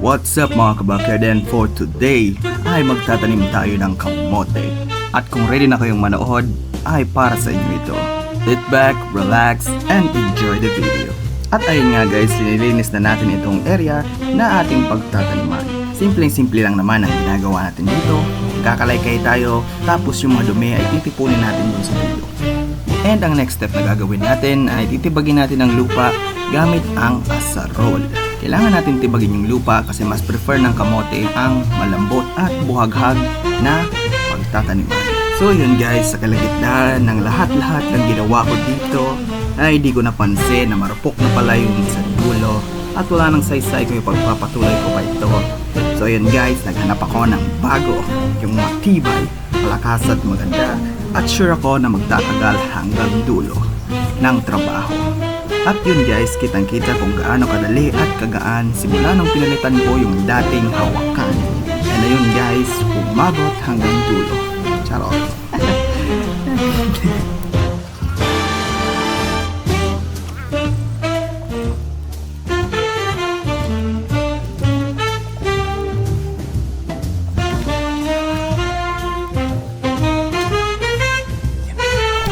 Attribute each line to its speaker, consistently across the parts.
Speaker 1: What's up mga kabakyaden? For today ay magtatanim tayo ng kamote. At kung ready na kayong manood, ay para sa inyo ito. Sit back, relax, and enjoy the video. At ayun nga guys, sinilinis na natin itong area na ating pagtataniman. Simpleng-simple lang naman ang ginagawa natin dito. Kakalaykay tayo, tapos yung mga dumi ay titipunin natin dun sa dulo. And ang next step na gagawin natin ay titibagin natin ang lupa gamit ang asarol. Kailangan natin tibagin yung lupa kasi mas prefer ng kamote ang malambot at buhaghag na pagtataniman. So yun guys, sa kalagitnaan ng lahat-lahat ng ginawa ko dito ay di ko napansin na marupok na pala yung sa dulo at wala nang saysay ko yung pagpapatuloy ko pa ito. So yun guys, naghanap ako ng bago, yung matibay, malakas at maganda at sure ako na magtatagal hanggang dulo ng trabaho. At yun guys, kitang kita kung gaano kadali at kagaan simula nung pinalitan ko yung dating hawakan. And ayun guys, umabot hanggang dulo. Charot.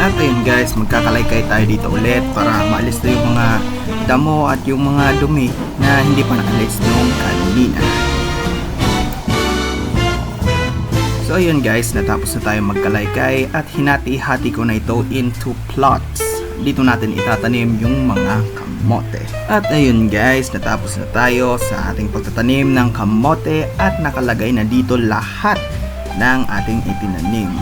Speaker 1: At guys, magkakalaykay tayo dito ulit para maalis na yung mga damo at yung mga dumi na hindi pa naalis nung kanina. So ayun guys, natapos na tayo magkalaykay at hinati-hati ko na ito into plots. Dito natin itatanim yung mga kamote. At ayun guys, natapos na tayo sa ating pagtatanim ng kamote at nakalagay na dito lahat ng ating itinanim.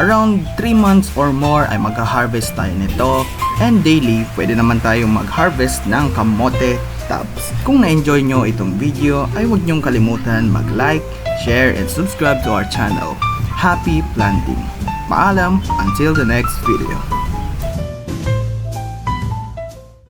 Speaker 1: Around 3 months or more ay magha-harvest tayo nito and daily pwede naman tayong mag-harvest ng kamote tops. Kung na-enjoy nyo itong video ay huwag nyong kalimutan mag-like, share, and subscribe to our channel. Happy planting! Paalam until the next video.